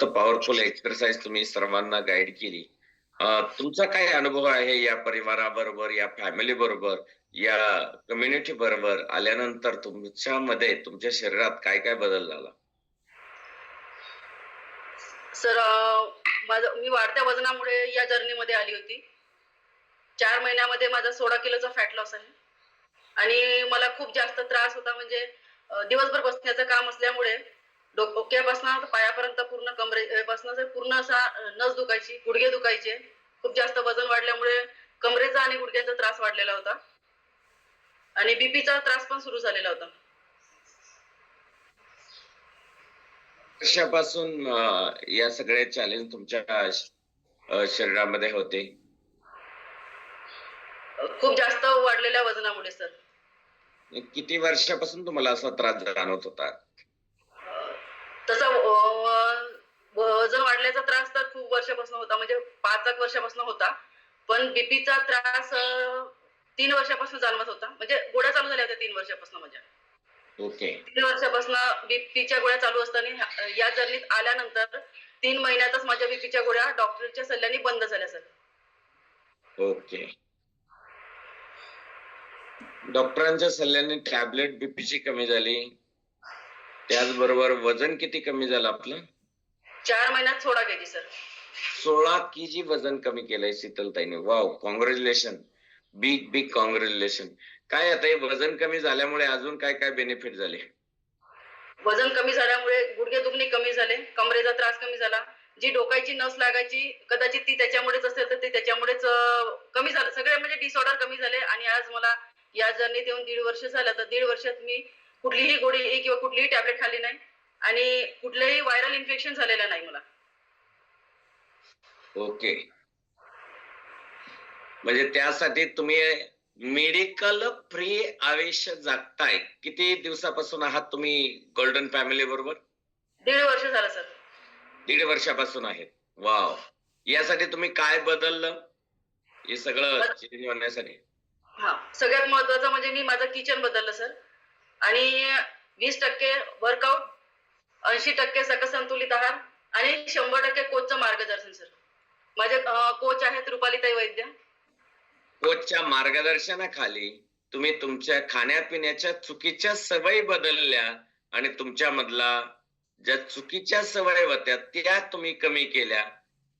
जबरदस्त powerful exercise तुम्ही सर्वांना गाईड केली. तुमचा काय अनुभव आहे या परिवाराबरोबर या फॅमिली बरोबर या कम्युनिटी बरोबर? आल्यानंतर तुमच्यामध्ये तुमच्या शरीरात काय काय बदल झाला? सर माझं मी वाढत्या वजनामुळे या जर्नीमध्ये आली होती. चार महिन्यामध्ये माझा सोळा किलोचा फॅट लॉस आहे. आणि मला खूप जास्त त्रास होता म्हणजे दिवसभर बसण्याचं काम असल्यामुळे डोक्यापासून पायापर्यंत पूर्ण कमरेपासून पूर्ण असा नस दुखायची गुडघे दुखायचे खूप जास्त वजन वाढल्यामुळे कमरेचा आणि गुडघ्याचा त्रास वाढलेला होता. आणि बीपीचा त्रास पण सुरू झालेला होता. अं, या सगळे चॅलेंज तुमच्या शरीरामध्ये होते? खूप जास्त वाढलेल्या वजनामुळे सर. किती वर्षापासून तुम्हाला असा त्रास जाणवत होता? तसा वजन वाढल्याचा त्रास तर खूप वर्षापासून होता म्हणजे पाच एक वर्षापासून होता. पण बीपीचा त्रास तीन वर्षापासून जाणवत होता. म्हणजे गोळ्या चालू झाल्या होत्या तीन वर्षापासून माझ्या. ओके. तीन वर्षापासून बीपीच्या गोळ्या चालू असताना या जर्नीत आल्यानंतर तीन महिन्यातच माझ्या बीपीच्या गोळ्या डॉक्टरच्या सल्ल्याने बंद झाल्या सर. ओके. डॉक्टरांच्या सल्ल्याने टॅबलेट बीपीची कमी झाली. त्याचबरोबर वजन किती कमी झालं आपलं? चार महिन्यात सोळा केजी सर. सोळा के जी वजन कमी केलंय शीतलताईने. Wow congratulation big big congratulation काय आता हे वजन कमी झाल्यामुळे अजून काय काय बेनिफिट झाले? वजन कमी झाल्यामुळे गुडघे दुखणे कमी झाले कमरेचा त्रास कमी झाला. जी डोकायची नस लागायची कदाचित ती त्याच्यामुळेच असेल तर ते त्याच्यामुळेच कमी झालं. सगळे म्हणजे डिसऑर्डर कमी झाले. आणि आज मला या जर्नीत येऊन दीड वर्ष झालं. तर दीड वर्षात मी कुठलीही गोळी किंवा कुठलीही टॅबलेट खाल्ली नाही आणि कुठलंही व्हायरल इन्फेक्शन झालेलं नाही मला. ओके. म्हणजे त्यासाठी तुम्ही मेडिकल फ्री आयुष्य जगताय. किती दिवसापासून आहात तुम्ही गोल्डन फॅमिली बरोबर? दीड वर्ष झालं सर. दीड वर्षापासून आहेत वाव. यासाठी तुम्ही काय बदललं? हे सगळं होण्यासाठी. हा. सगळ्यात महत्वाचं म्हणजे मी माझं किचन बदललं सर. आणि वीस टक्के वर्कआउट ऐंशी टक्के सकसंतुलित आहार आणि शंभर टक्के कोचचं मार्गदर्शन सर माझे कोच आहेत रुपालीताई वैद्य. कोचच्या मार्गदर्शनाखाली तुम्ही तुमच्या खाण्यापिण्याच्या चुकीच्या सवयी बदलल्या आणि तुमच्यामधला ज्या चुकीच्या सवयी होत्या त्या तुम्ही कमी केल्या.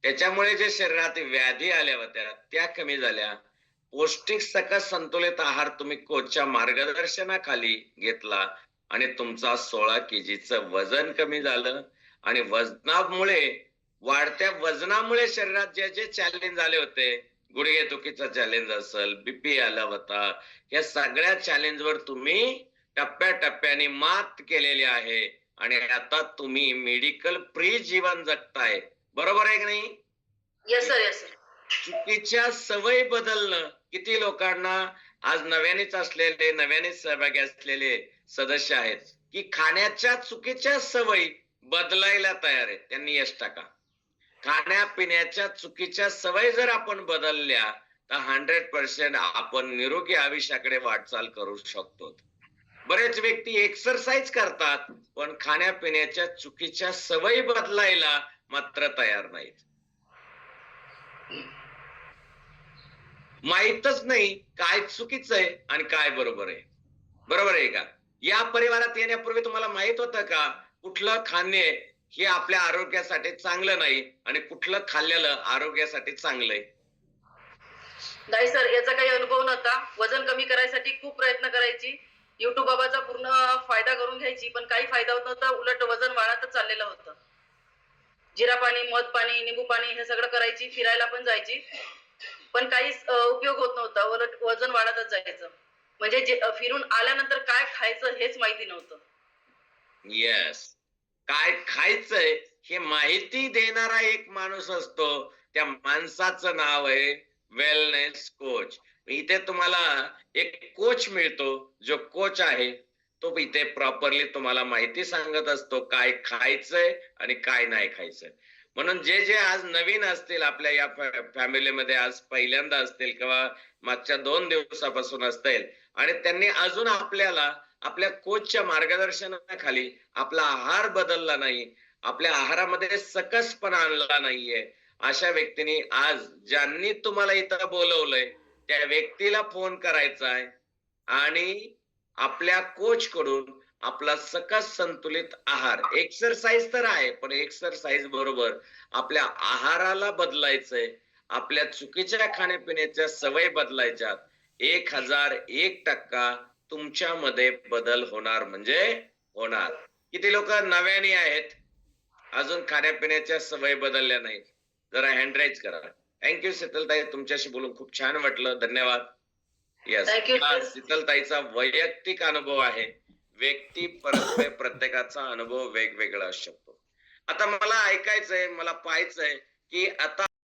त्याच्यामुळे जे शरीरात व्याधी आल्या होत्या त्या कमी झाल्या. पौष्टिक सकस संतुलित आहार तुम्ही कोचच्या मार्गदर्शनाखाली घेतला आणि तुमचा सोळा केजीचं वजन कमी झालं. आणि वजनामुळे वाढत्या वजनामुळे शरीरात जे जे चॅलेंज आले होते गुडघे दुखीचा चॅलेंज असेल बीपी आला होता या सगळ्या चॅलेंज वर तुम्ही टप्प्याटप्प्याने मात केलेली आहे. आणि आता तुम्ही मेडिकल फ्री जीवन जगताय. बरोबर आहे की नाही? येस सर येस सर चुकीच्या सवयी बदलणं किती लोकांना आज नव्यानेच असलेले नव्यानेच सहभागी असलेले सदस्य आहेत की खाण्याच्या चुकीच्या सवयी बदलायला तयार आहेत त्यांनी यश टाका. खाण्यापिण्याच्या चुकीच्या सवयी जर आपण बदलल्या तर हंड्रेड पर्सेंट आपण निरोगी आयुष्याकडे वाटचाल करू शकतो. बरेच व्यक्ती एक्सरसाइज करतात पण खाण्यापिण्याच्या चुकीच्या सवयी बदलायला मात्र तयार नाहीत. माहीतच नाही काय चुकीचं आहे आणि काय बरोबर आहे. बरोबर आहे का? या परिवारात येण्यापूर्वी तुम्हाला माहीत होतं का कुठलं खाणे हे आपल्या आरोग्यासाठी चांगलं नाही आणि कुठलं खाल्लेलं आरोग्यासाठी चांगलं आहे? नाही सर याचा काही अनुभव नव्हता. वजन कमी करायसाठी खूप प्रयत्न करायची. युट्यूब बाबाचा पूर्ण फायदा करून घ्यायची पण काही फायदा होत नव्हता. उलट वजन वाढतच चाललेलं होतं. जिरा पाणी मध पाणी निंबू पाणी हे सगळं करायची फिरायला पण जायची. पण काहीच उपयोग होत नव्हता. उलट वजन वाढतच जायचं. म्हणजे जे फिरून आल्यानंतर काय खायचं हेच माहिती नव्हतं. येस काय खायचंय हे माहिती देणारा एक माणूस असतो. त्या माणसाचं नाव आहे वेलनेस कोच इथे तुम्हाला एक कोच मिळतो. जो कोच आहे तो इथे प्रॉपरली तुम्हाला माहिती सांगत असतो काय खायचंय आणि काय नाही खायचंय. म्हणून जे जे आज नवीन असतील आपल्या या फॅमिलीमध्ये आज पहिल्यांदा असतील किंवा मागच्या दोन दिवसापासून असतील आणि त्यांनी अजून आपल्याला आपल्या कोचच्या मार्गदर्शनाखाली आपला आहार बदलला नाही आपल्या आहारामध्ये सकसपणा आणला नाहीये अशा व्यक्तीने आज ज्यांनी तुम्हाला इथं बोलवलंय त्या व्यक्तीला फोन करायचा आहे आणि आपल्या कोच कडून आपला सकस संतुलित आहार. एक्सरसाइज तर आहे पण एक्सरसाइज बरोबर आपल्या आहाराला बदलायचंय. आपल्या चुकीच्या खाण्यापिण्याच्या सवय बदलायच्यात. एक हजार एक टक्का तुमच्यामध्ये बदल होणार म्हणजे होणार. किती लोक नव्याने आहेत? अजून खाण्यापिण्याच्या सवय बदलल्या नाहीत. जरा हँडराईज करा. थँक्यू शीतलताई तुमच्याशी बोलून खूप छान वाटलं. धन्यवाद. Yes sir. शीतलताईचा वैयक्तिक अनुभव आहे. व्यक्ती परस्पर प्रत्येकाचा अनुभव वेगवेगळा असू शकतो. आता मला ऐकायचंय मला पाहायचंय की आता